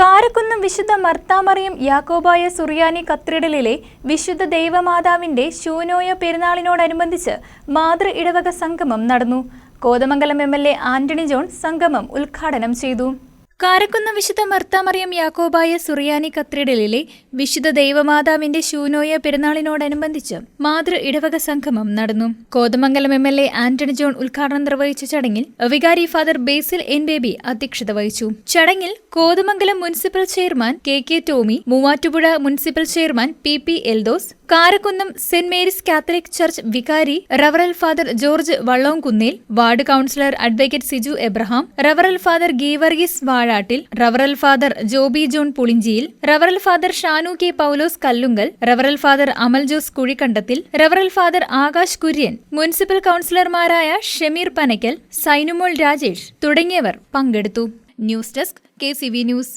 കാരക്കുന്നം വിശുദ്ധ മർത്താമറിയം യാക്കോബായ സുറിയാനി കത്രിഡലിലെ വിശുദ്ധ ദൈവമാതാവിന്റെ ശൂനോയ പെരുന്നാളിനോടനുബന്ധിച്ച് മാതൃ ഇടവക സംഗമം നടന്നു. Kothamangalam M L A Antony John സംഗമം ഉദ്ഘാടനം ചെയ്തു. കാരക്കുന്ന വിശുദ്ധ മർത്താമറിയം യാക്കോബായ സുറിയാനി കത്രിഡലിലെ വിശുദ്ധ ദൈവമാതാവിന്റെ ശൂനോയ പെരുന്നാളിനോടനുബന്ധിച്ച് മാതൃ ഇടവക സംഗമം നടന്നു. Kothamangalam M L A Antony John ഉദ്ഘാടനം നിർവഹിച്ച ചടങ്ങിൽ വികാരി ഫാദർ ബേസിൽ എൻ ബേബി അധ്യക്ഷത വഹിച്ചു. ചടങ്ങിൽ Kothamangalam municipal chairman K K Tomy Muvattupuzha municipal chairman P P Eldhose Karakunnam saint Mary's Catholic church വികാരി റവറൽ father George വള്ളോംകുന്നേൽ ward councillor advocate Siju Abraham റവറൽ father Geevarghese വാഴാട്ടിൽ റവറൽ father Joby John Pulinchiyil റവറൽ father Shanu K Paulose Kallungal റവറൽ father അമൽ Jose കുഴിക്കണ്ടത്തിൽ റവറൽ father Akash Kurian municipal കൌൺസിലർമാരായ Shameer Panakkal Sainumol Rajesh തുടങ്ങിയവർ പങ്കെടുത്തു. News desk K news.